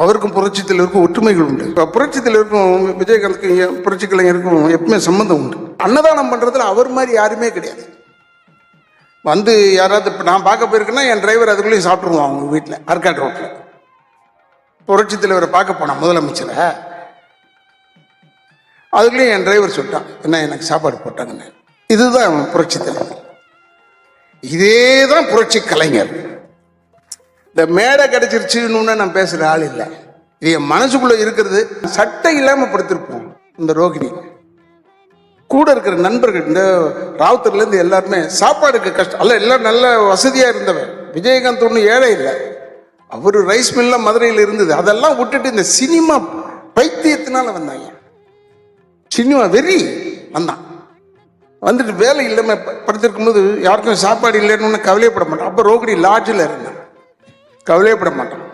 அவருக்கும் புரட்சி தலைவருக்கும் ஒற்றுமைகள் உண்டு. இப்போ புரட்சி தலைவருக்கும் விஜயகாந்துக்கும் புரட்சி கலைஞருக்கும் எப்பவுமே சம்மந்தம் உண்டு. அன்னதானம் பண்ணுறதுல அவர் மாதிரி யாருமே கிடையாது. வந்து யாராவது இப்போ நான் பார்க்க போயிருக்கேன்னா என் டிரைவர் அதுக்குள்ளேயும் சாப்பிட்ருவோம் அவங்க வீட்டில் ஆர்காட் ரோட்டில் புரட்சி தலைவரை பார்க்க போனான் முதலமைச்சரை. அதுக்குள்ளேயும் என் டிரைவர் சொல்லிட்டான் என்ன எனக்கு சாப்பாடு போட்டாங்கன்னு? இதுதான் புரட்சி தலைவர் இதே தான் புரட்சி கலைஞர். இந்த மேடை கிடைச்சிருச்சுன்னு நான் பேசுற ஆள் இல்லை. இது என் மனசுக்குள்ள இருக்கிறது. சட்டை இல்லாம படுத்திருப்போம் இந்த ரோகிணி. கூட இருக்கிற நண்பர்கள் இந்த ராவுத்தர்ல இருந்து எல்லாருமே சாப்பாடுக்கு கஷ்டம் அல்ல எல்லாம் நல்ல வசதியா இருந்தவன். விஜயகாந்த் ஒன்றும் ஏழை இல்லை. அவர் ரைஸ் மில்ல மதுரையில் இருந்தது. அதெல்லாம் விட்டுட்டு இந்த சினிமா பைத்தியத்தினால வந்தாங்க. சினிமா வெறி வந்தான். வந்துட்டு வேலை இல்லாம படுத்திருக்கும் போது யாருக்கும் சாப்பாடு இல்லைன்னு கவலையப்பட மாட்டான். அப்ப ரோகிணி லாட்ஜில் இருந்தான். கவலையப்பட மாட்டோம்.